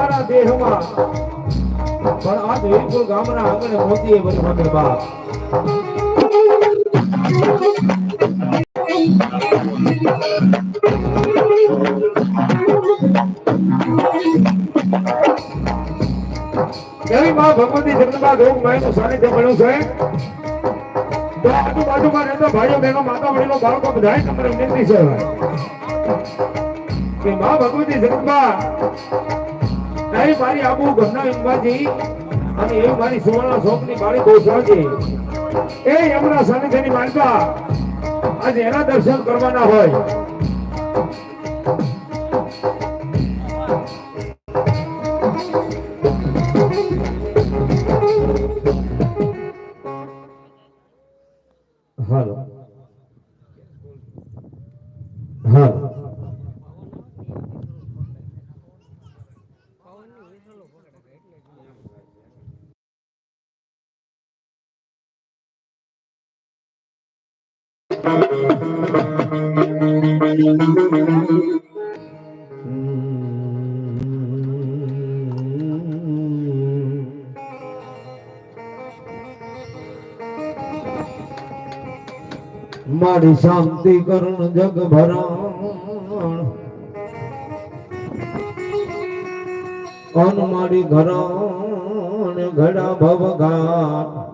અમારા દેહમાં. પણ આ વીરપુર ગામના આંગણે મોતીએ મને બાપ. એવી માં ભગવતી જગદંબા રોગ માયનું સાનિધ્ય મળ્યું છે. તો આજુબાજુમાં રહેતા ભાઈઓ, બહેનો, માતા વડીલો, બાળકો બધાય તમારે વિનંતી છે. માં ભગવતી જગદંબા નહીં, મારી આબુ ઘરના અંબાજી અને એ મારી સુવર્ણ શોકની મારી ગોસાજી એ એમના સાનિધ્યની માનતા આજે એના દર્શન કરવાના હોય. મારી શાંતિ કરુણ જગ ભરણ. અન મારી ઘરણ ઘડા ભવઘાટ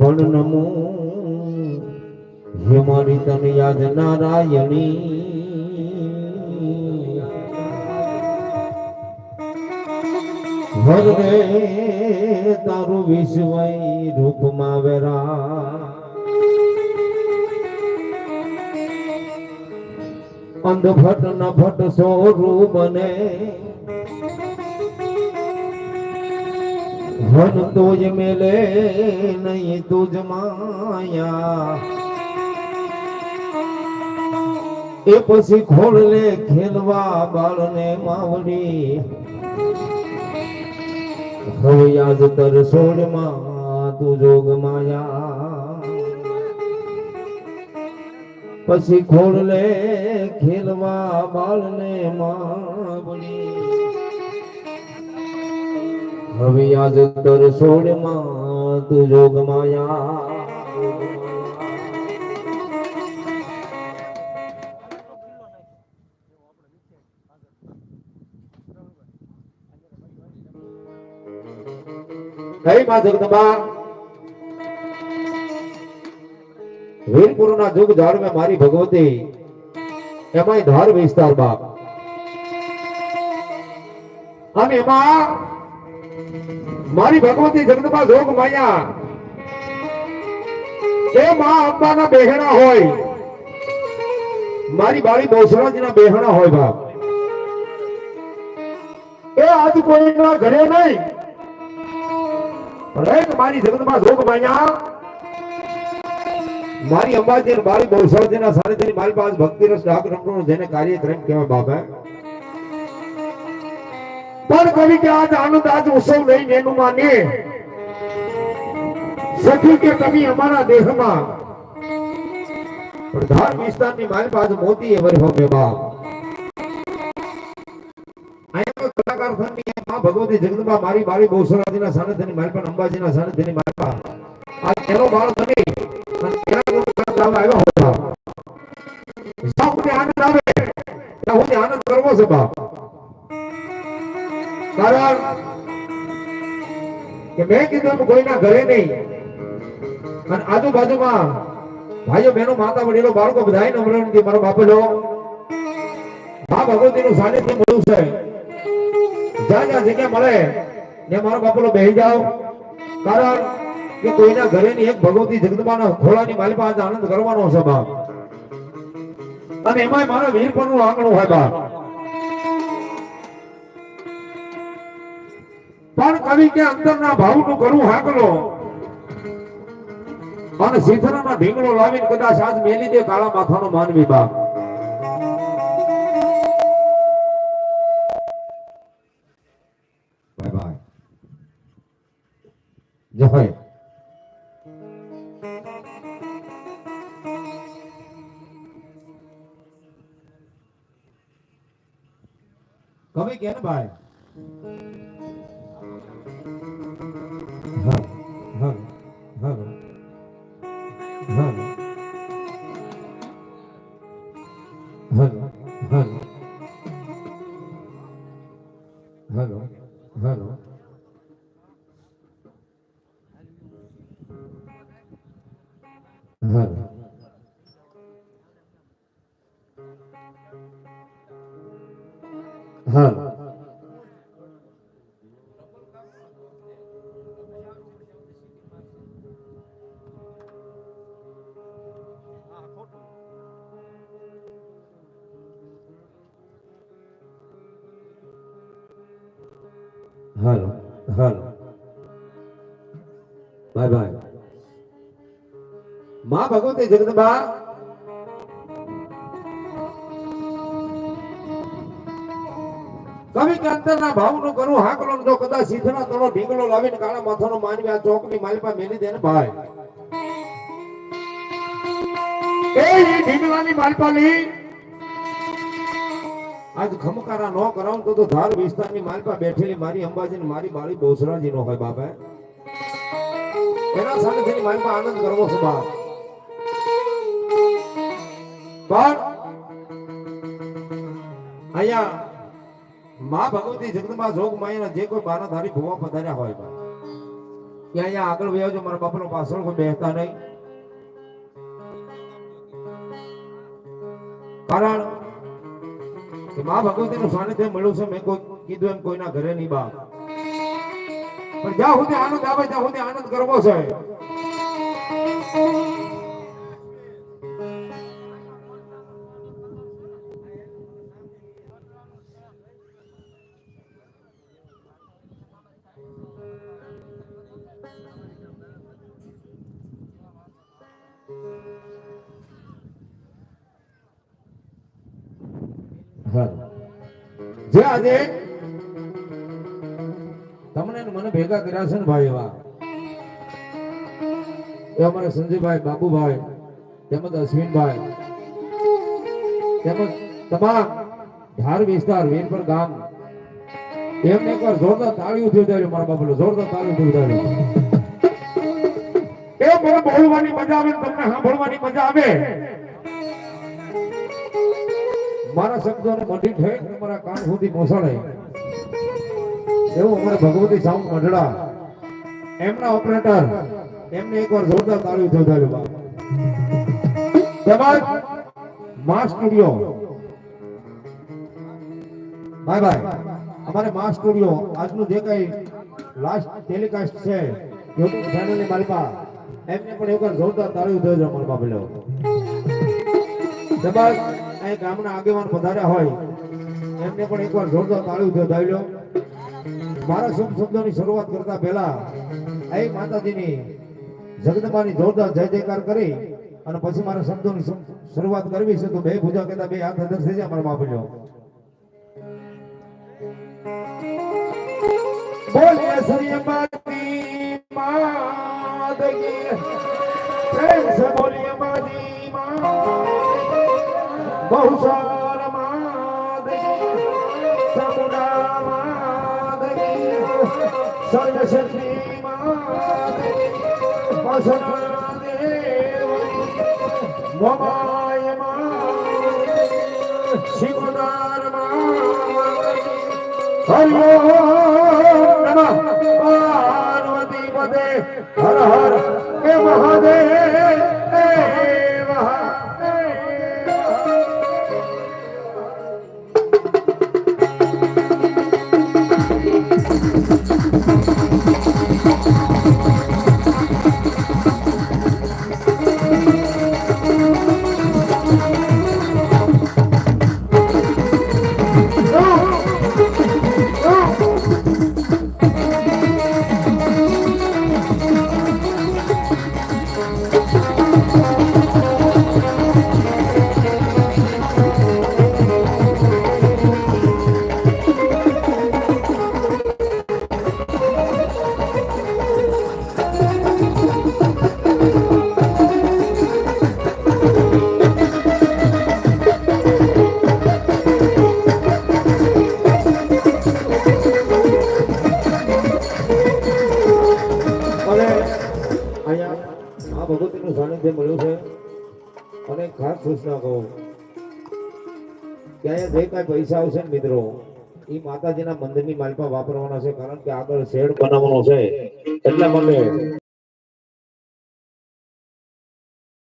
પણ નમો. હે તન યાદ નારાયણી. ભગવે તારું વિશ્વય રૂપમાં વેરા અંધભટ ન ભટ સોરું બને. હન તુજ મેલે નહીં તુજ માયા. એ પછી ખોળલે ખેલવા બાળને માવડી. હવે યાદ તર સોળમાં તું જોગ માયા. પછી ખોળલે ખેલવા બાળને માવડી. હવે યાદ તર સોળમાં તું જોગ માયા. કઈ માં જગદંબા. વીરપુરના જુગ ઝાડ મેં મારી ભગવતી. એમાં ધાર વિસ્તાર બાપ. અને એમાં મારી ભગવતી જગદંબા જોગ માયા. એ મા અંબાના બેહણા હોય, મારી બાળી બહુસરાજીના બેહણા હોય બાપ. એ આજ કોઈના ઘરે નહીં. ભલે મારી જગતમાં જોગ માયા. મારી અંબાજી બાળી બહુસરાજીના સાનિધ્યની મારી પાસે ભક્તિ રસ ડાક રંગનો જેને કાર્યક્રમ કહેવાય બાપા પણ કવિ કે આજ આનંદ આજ ઉત્સવ લઈને એનું માને સખી કે કવિ અમારા દેહમાં. પ્રધાન વિસ્તાર વિસ્તારની મારી પાસે મોતી એ વરી હોમે બાપ. અહીંયા કલાકાર થવાની એ માં ભગવતી જગદંબા મારી મારી પાસે, અંબાજીના સાનિધ્યની મારી પાસે. આ તેનો બાળ બની. અને આવ્યા હોય બાપ. આનંદ આવે. ત્યાં હું આનંદ કરવો છે બાપ. મેં કીધું એમ કોઈના ઘરે નહીં. અને આજુબાજુમાં ભાઈઓ, બહેનો, માતા, વડીલો, બાળકો બધાય નમ્ર નથી મારો બાપો જો, મા ભગવતી નું સાનિધ્ય મળ્યું છે. જ્યાં જ્યાં જગ્યા મળે ને મારો બાપલો બેહી જાઓ. કારણ કે કોઈના ઘરે ની એક ભગવતી જગદંબાના ખોળાની માલિકા આનંદ કરવાનો છે, બાપ. અને એમાંય મારા વીરપણનું આંગણું હોય, બાપ. પણ તરીકે અંતરના ભાવનું ઘરું હાકલો. અને સીથરાના ઢીંગણો લાવીને કદાચ આજ મેલી દે કાળા માથાનો માનવી બાપ. જય કવિ કે ભાઈ? Hello hello hello hello bye bye. માં ભગવતી જગદંબા. કવિ કે અંતરના ભાવનું કરું, હાકલો જો કદાચ સીધના તળો ઢીંગલો લાવીને કાળા માથાનો માનવી આ ચોકની માલિપા મેલી દે ને ભાઈ. એ ઈ માલિપા માલપાલી આજ ખમકારા નો કરાવું તો ધાર ધાર વિસ્તારની માલપા બેઠેલી મારી અંબાજી ને મારી બાળી બોસરાજી નો હોય બાપા. એના સામેથી માલપા આનંદ કરવો છે બાપ. પણ અહીંયા માં ભગવતી જગદંબા જોગ માયા જે કોઈ બારાધારી ભૂવા પધાર્યા હોય બા કે અહીંયા આગળ વયો જો મારા બાપનો પાછળ કોઈ બેહતા નહીં. કારણ કે ભગવતી ભગવતીનું સાનિધ્ય મળ્યું છે, મેં કોઈ કીધું એમ કોઈના ઘરે નહીં બા પણ જ્યાં સુધી આનંદ આવે ત્યાં સુધી આનંદ કરવો છે. જે આજે ને ભેગા કર્યા છે ને ભાઈ એવા. એ અમારા સંજયભાઈ, બાબુભાઈ, તેમજ અશ્વિનભાઈ, તેમજ તમામ ધાર વિસ્તાર, વીરપર ગામ. એમને એકવાર જોરદાર તાળી ઉઠી ઉતાર્યું મારા બાબુલો જોરદાર તાળી ઉઠી ઉતાર્યું એ મને બોલવાની મજા આવે તમને સાંભળવાની મજા આવે. મારા શબ્દોને મઢી થઈ તમારા કાન સુધી પહોંચાડે. એવું અમારે ભગવતી સાઉન્ડ મંડળા. એમના ઓપરેટર એમને એકવાર જોરદાર તાળી જાય બાપ. તેમજ મા સ્ટુડિયો. ભાઈ ભાઈ અમારે મા સ્ટુડિયો, આજનું જે કઈ લાસ્ટ ટેલિકાસ્ટ છે યુટ્યુબ ચેનલની માલિકા એમને પણ એકવાર જોરદાર તાળી દેજો અમારા બાપલો તેમજ અહીં ગામના આગેવાન પધાર્યા હોય, એમને પણ એકવાર જોરદાર તાળીઓ દેજો મારા શુભ શબ્દોની શરૂઆત કરતા પહેલા એ માતાજીની જગદંબાની જોરદાર જય જયકાર કરી અને પછી મારા શબ્દોની શરૂઆત કરવી છે તો બે પૂજા કહેતા બે હાથ અદર થઈ મારા બાપુજો. બોલીએ શ્રી અંબાજી માદગી. પ્રેમ સે અંબાજી મા બહુ સાર. માત કી વસના દેવ મમાય માત શિવનાર માત હરિ નમઃ હર હર મહાદેવ. અને અહીંયા આ ભગવતીનું સાનિધ્ય મળ્યું છે. અને ખાસ સૂચના કહું. કે અહીંયા જે કાંઈ પૈસા આવશે ને મિત્રો, એ માતાજીના મંદિરની માલપા વાપરવાના છે, કારણ કે આગળ શેડ બનાવવાનો છે. એટલા માટે